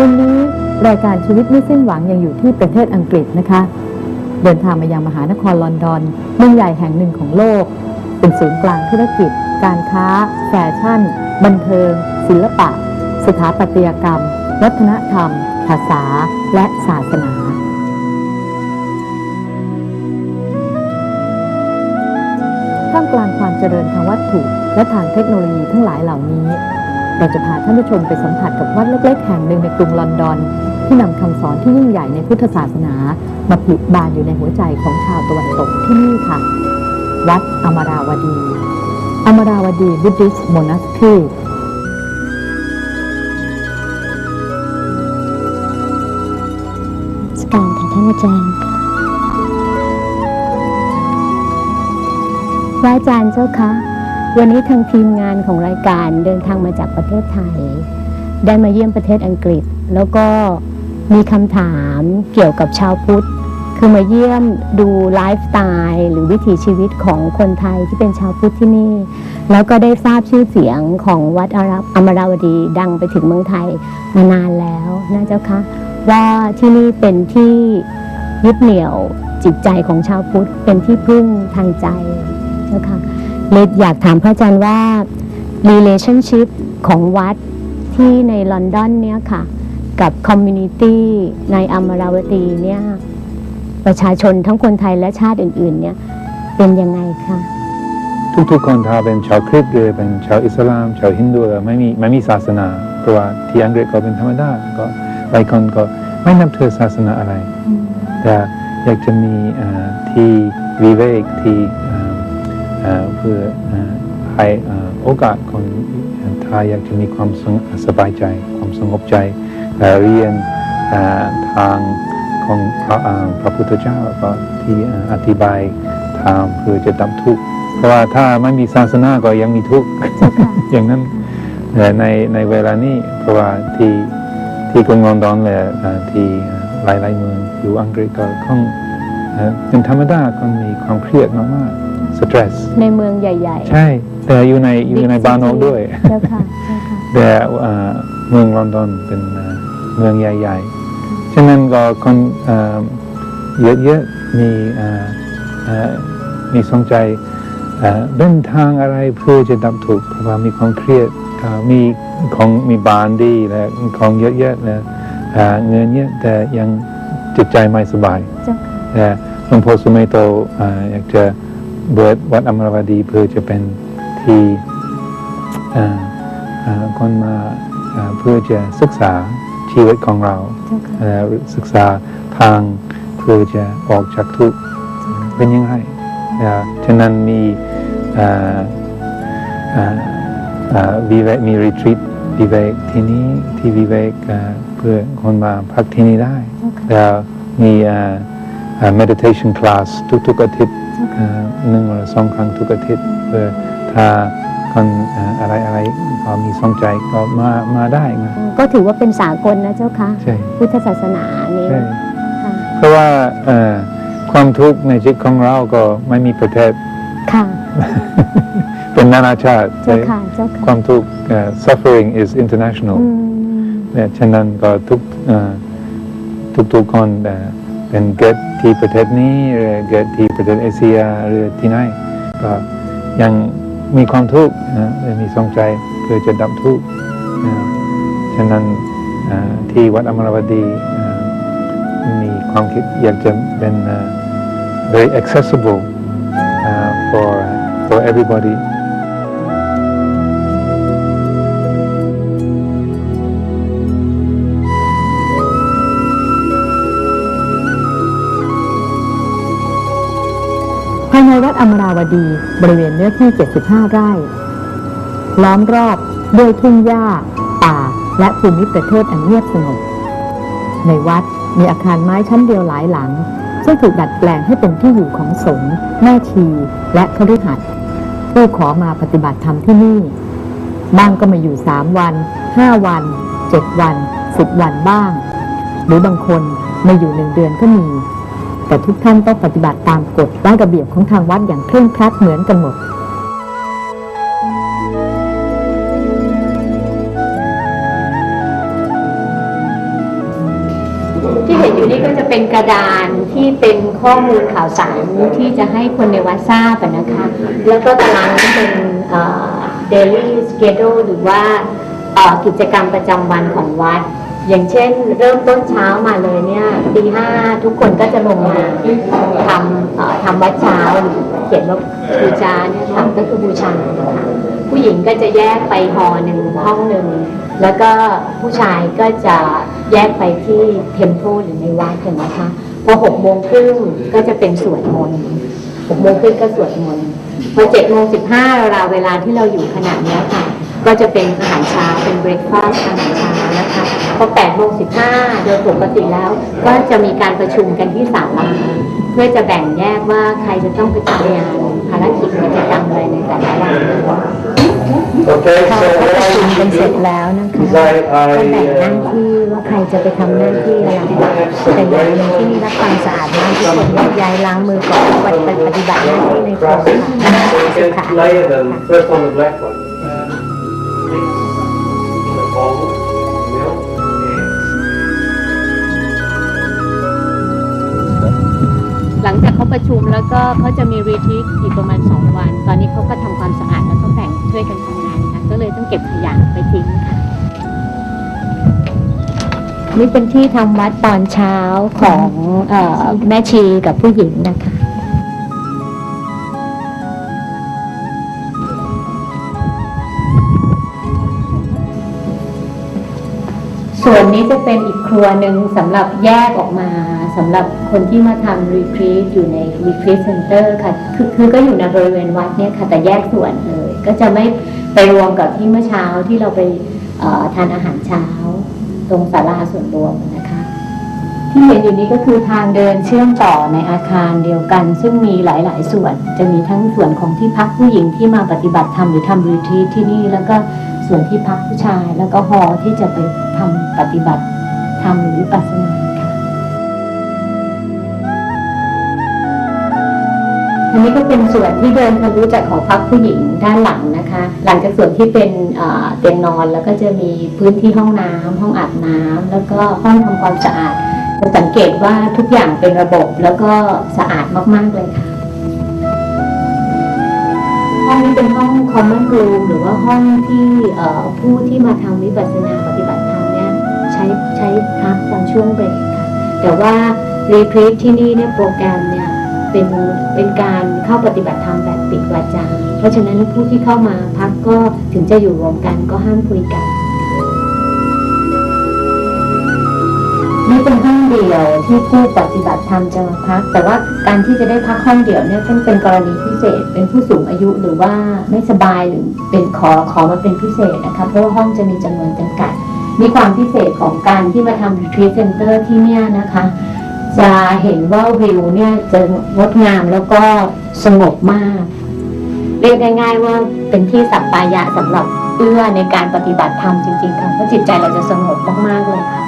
วันนี้รายการชีวิตไม่สิ้นหวังยังอยู่ที่ประเทศอังกฤษนะคะ เดินทางมายังมหานครลอนดอนเมืองใหญ่แห่งหนึ่งของโลก เป็นศูนย์กลางธุรกิจ การค้า แฟชั่น บันเทิง ศิลปะ สถาปัตยกรรม วัฒนธรรม ภาษา และศาสนาท่ามกลางความเจริญทางวัตถุและทางเทคโนโลยีทั้งหลายเหล่านี้ เราจะพาท่านผู้ชมไปสัมผัสกับวัดเล็กๆแห่งหนึ่งในกรุงลอนดอน ที่นำคำสอนที่ยิ่งใหญ่ในพุทธศาสนา มาผลิบานอยู่ในหัวใจของชาวตะวันตกที่นี่ค่ะ วัดอมราวดี อมราวดี Buddhist Monastery สการค่ะท่านอาจารย์พระอาจารย์เจ้าคะ วันนี้ทางทีมงานของรายการเดินทางมาจากประเทศไทย ได้มาเยี่ยมประเทศอังกฤษ แล้วก็มีคำถามเกี่ยวกับชาวพุทธ คือมาเยี่ยมดูไลฟ์สไตล์หรือวิถีชีวิตของคนไทยที่เป็นชาวพุทธที่นี่ แล้วก็ได้ทราบชื่อเสียงของวัดอารอมราวดีดังไปถึงเมืองไทยมานานแล้วนะเจ้าคะว่าที่นี่เป็นที่ยึดเหนี่ยวจิตใจของชาวพุทธเป็นที่พึ่งทางใจเจ้าค่ะ เลยอยากถามพระอาจารย์ว่า relationship ของวัดที่ในลอนดอนเนี่ยค่ะ กับคอมมูนิตี้ในอมราวตีเนี่ยประชาชนทั้งคนไทยและชาติอื่น ๆ เนี่ยเป็นยังไงคะทุกๆคนถ้าเป็นชาวคริสต์หรือเป็นชาวอิสลาม ชาวฮินดูไม่มีไม่มีศาสนา เพราะว่าที่อังกฤษก็เป็นธรรมดาก็หลายคนก็ไม่นับถือศาสนาอะไร แต่อยากจะมีเอ่อที่วิเวกที่ เอ่อเอ่อเพื่อเอ่อให้เอ่อโอกาสคนถ้าอยากจะมีความสงสบายใจ ความสงบใจเอ่อเรียนเอ่อทางของพระอ่าพระพุทธเจ้าก็ที่เอ่ออธิบายทางเพื่อจะดับทุกข์เพราะว่าถ้าไม่มีศาสนาก็ยังมีทุกข์อย่างนั้นแต่ในในเวลานี้เพราะว่าที่ที่กรุงลอนดอนและเอ่อที่หลายหลายๆเมืองอยู่อังกฤษก็คงเอ่อเป็นธรรมดาคนมีความเครียดมากๆ สตรสในเมืองใหญ่ใช่ แต่อยู่ในอยู่ใน Big บ้านนอก city ด้วยๆเจ้าค่ะเจ้าค่ะแต่เอ่อเมืองลอนดอนเป็นเอ่อเมืองใหญ่ๆ ฉะนั้นก็คนเอ่อเยอะๆมีเอ่อเอ่อมีสนใจเอ่อเดินทางอะไรเพื่อจะดับทุกข์เพราะว่ามีความเครียดก็มีของมีบานดีและของเยอะๆและเอ่อเงินเยอะแต่ยังจิตใจไม่สบายเจ้าค่ะแต่หลวงพ่อสุเมโตเอ่ออยากจะ เบิดวัดอมรวดีเพื่อจะเป็นที่เอ่อเอ่อคนมาเอ่อเพื่อจะศึกษาชีวิตของเราเจ้าค่ะเอ่อศึกษาทางเพื่อจะออกจากทุกข์เป็นยังไงเอ่อฉะนั้นมีเอ่อเอ่อเอ่อวิเวกมีรีทรีตวิเวกที่นี้ที่วิเวกเอ่อเพื่อคนมาพักที่นี่ได้เจ้าค่ะแล้วมีเอ่อเอ่อ meditation class ทุกๆอาทิตย์เจ้าเอ่ค่ะอ หนึ่งหรือสองครั้งทุกอาทิตย์เพื่อถ้าคนเอ่ออะไรอะไรก็มีสนใจก็มามาได้นะก็ถือว่าเป็นสากลนะเจ้าค่ะใช่พุทธศาสนานี้ใช่ค่ะเพราะว่าเอ่อความทุกข์ในชีวิตของเราก็ไม่มีประเทศค่ะเป็นนานาชาติเจ้าค่ะเจ้าคค่ะวามทุกข์เอ่อ suffering is international อืมเนี่ยฉะนั้นก็ทุกเอ่อทุกๆคน เป็นเกิดที่ประเทศนี้หรือเกิดที่ประเทศเอเชียหรือที่ไหนก็ยังมีความทุกข์นะและมีสงใจเพื่อจะดับทุกข์ฉะนั้นที่วัดอมรวดีมีความคิดอยากจะเป็น very accessible for for everybody อมราวดีบริเวณเนื้อที่ 75 ไร่ ล้อมรอบด้วยทุ่งหญ้า ป่า และภูมิประเทศอันเงียบสงบ ในวัดมีอาคารไม้ชั้นเดียวหลายหลัง ซึ่งถูกดัดแปลงให้เป็นที่อยู่ของสงฆ์แม่ชี และคฤหัสถ์ผู้ขอมาปฏิบัติธรรมที่นี่ บ้างก็มาอยู่ 3 วัน 5 วัน 7 วัน 10 วันบ้าง หรือบางคนมาอยู่หนึ่งเดือนก็มี แต่ทุกท่านต้องปฏิบัติตามกฎและระเบียบของทางวัดอย่างเคร่งครัดเหมือนกันหมดคเห็นอยู่นี่ก็จะเป็นกระดานที่เป็นข้อมูลข่าวสารที่จะให้คนในวัดทราบอะนะคะ แล้วก็ตารางที่เป็นเอ่อ daily schedule หรือว่ากิจกรรมประจำวันของวัด อย่างเช่น เริ่มต้นเช้ามาเลยเนี่ยตีห้าทุกคนก็จะลงมาทำทำวัดเช้าเขียนว่าบูชาเนี่ยค่ะก็คือบูชาผู้หญิงก็จะแยกไปหอหนึ่งห้องหนึ่งแล้วก็ผู้ชายก็จะแยกไปที่เทมเพลหรือในวัดกันนะคะพอหกโมงครึ่งก็จะเป็นสวดมนต์หกโมงครึ่งก็สวดมนต์พอเจ็ดโมงสิบห้าเราเวลาที่เราอยู่ขณะเนี้ค่ะ ก็จะเป็นอาหารเช้าเป็นเบรคฟาสต์อาหารเช้านะคะพอ8โมง15 โดยปกติแล้วก็จะมีการประชุมกันที่ศาลาเพื่อจะแบ่งแยกว่าใครจะต้องไปทำงานภารกิจกิจกรรมอะไรในแต่ละวัน Okay, พอ so เขาประชุม what กันเสร็จ I แล้วนะคะ is I, ก็แบ่งหน้า I, ที่ว่าใครจะไปทำหน้าที่อะไรแต่อย่างหนึ่งที่นี่รักความสะอาดมากทุกคนแยกย้ายล้างมือก่อนปฏิบัติปฏิบัติหน้าที่ในครัว uh, ค่ะสุข second ประชุมแล้วก็เขาจะมีรีทิคตอีกประมาณ 2 วัน ตอนนี้เขาก็ทำความสะอาดแล้วก็แบ่งช่วยกันทำงานค่ะก็เลยต้องเก็บขยะไปทิ้งค่ะนี่เป็นที่ทำวัดตอนเช้าของอแม่ชีกับผู้หญิงนะคะ ส่วนนี้จะเป็นอีกครัวหนึ่งสำหรับแยกออกมาสำหรับคนที่มาทำรีทรีตอยู่ในรีทรีตเซ็นเตอร์ค่ะคือคือก็อยู่ในบริเวณวัดเนี่ยค่ะแต่แยกส่วนเลย ก็จะไม่ไปรวมกับที่เมื่อเช้าที่เราไปทานอาหารเช้า ตรงศาลาส่วนรวมนะคะ ที่เห็นอยู่นี้ก็คือทางเดินเชื่อมต่อในอาคารเดียวกัน ซึ่งมีหลาย ๆ ส่วน จะมีทั้งส่วนของที่พักผู้หญิงที่มาปฏิบัติธรรมหรือทำรีทรีที่นี่แล้วก็ ส่วนที่พักผู้ชาย แล้วก็ฮอที่จะไปทำปฏิบัติธรรมหรือวิปัสสนาค่ะอันนี้ก็เป็นส่วนที่เดินทะลุจากหอพักผู้หญิงด้านหลังนะคะ หลังจากส่วนที่เป็นเตียงนอนแล้วก็จะมีพื้นที่ห้องน้ำห้องอาบน้ำแล้วก็ห้องทำความสะอาดจะสังเกตว่าทุกอย่างเป็นระบบแล้วก็สะอาดมากๆเลยค่ะ ห้องนี้เป็นห้องคอมมอนรูมหรือว่าห้องที่เอ่อผู้ที่มาทำวิปัสสนาปฏิบัติธรรมเนี่ยใช้ใช้พักตอนช่วงเบรกค่ะแต่ว่ารีทรีทที่นี่เนี่ยโปรแกรมเนี่ยเป็นเป็นการเข้าปฏิบัติธรรมแบบปิดวาจาเพราะฉะนั้นผู้ที่เข้ามาพักก็ถึงจะอยู่รวมกันก็ห้ามคุยกัน นี่เป็นห้องเดียวที่ผู้ปฏิบัติธรรมจะมาพัก แต่ว่าการที่จะได้พักห้องเดียวเนี่ยต้องเป็นกรณีพิเศษ เป็นผู้สูงอายุหรือว่าไม่สบายหรือเป็นขอขอมาเป็นพิเศษนะคะเพราะว่าห้องจะมีจำนวนจำกัด มีความพิเศษของการที่มาทำ retreat center ที่เนี่ยนะคะ จะเห็นว่าวิวเนี่ยจะงดงามแล้วก็สงบมาก เรียกง่าย ๆ ว่าเป็นที่สัปปายะสำหรับเอื้อในการปฏิบัติธรรมจริงๆค่ะเพราะจิตใจเราจะสงบมากๆเลยค่ะ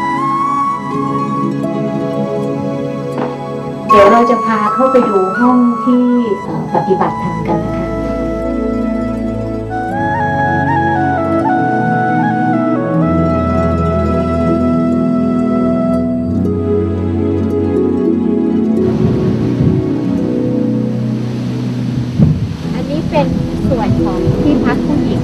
เดี๋ยวเราจะพาเข้าไปดูห้องที่ปฏิบัติธรรมกันนะคะอันนี้เป็นส่วนของที่พักผู้หญิง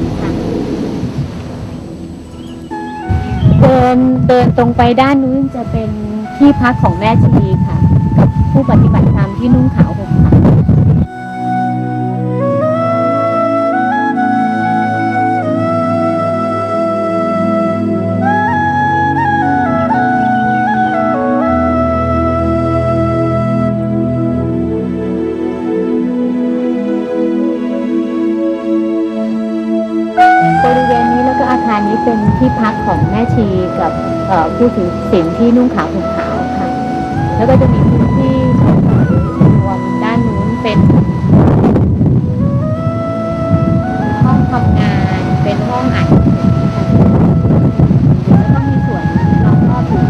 นเดินตรงไปด้านนู้นจะเป็นที่พักของแม่ชีค่ะ กับผู้ปฏิบัติธรรมที่นุ่งขาวห่มขาว ผู้ถือศีลที่นุ่งขาวห่มขาวค่ะ แล้วก็จะมีพื้ที่ใช้สอยรวมด้านนู้นเป็นห้องทำงานเป็นห้องอ่านหนังสือแล้วก็มีส่วนล้อมรอบอยู่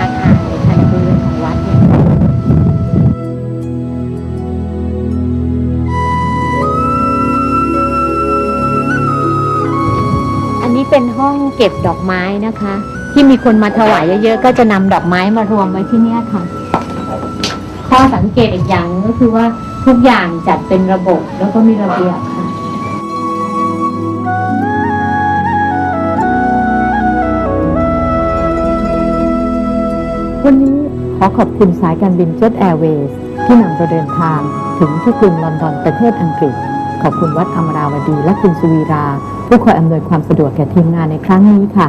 อาคารในภายในบริเวณของวัดเนี่ยอันนี้เป็นห้องเก็บดอกไม้นะคะ ที่มีคนมาถวายเยอะๆ ก็จะนำดอกไม้มารวมไว้ที่เนี่ยค่ะ ข้อสังเกตอีกอย่างหนึ่งก็คือว่าทุกอย่างจัดเป็นระบบแล้วก็มีระเบียบค่ะวันนี้ขอขอบคุณสายการบินเจ็ตแอร์เวย์ที่นำเราเดินทางถึงที่กรุงลอนดอนประเทศอังกฤษ ขอบคุณวัดอมราวดีและคุณสุวีรา ผู้คอยอำนวยความสะดวกแก่ทีมงานในครั้งนี้ค่ะ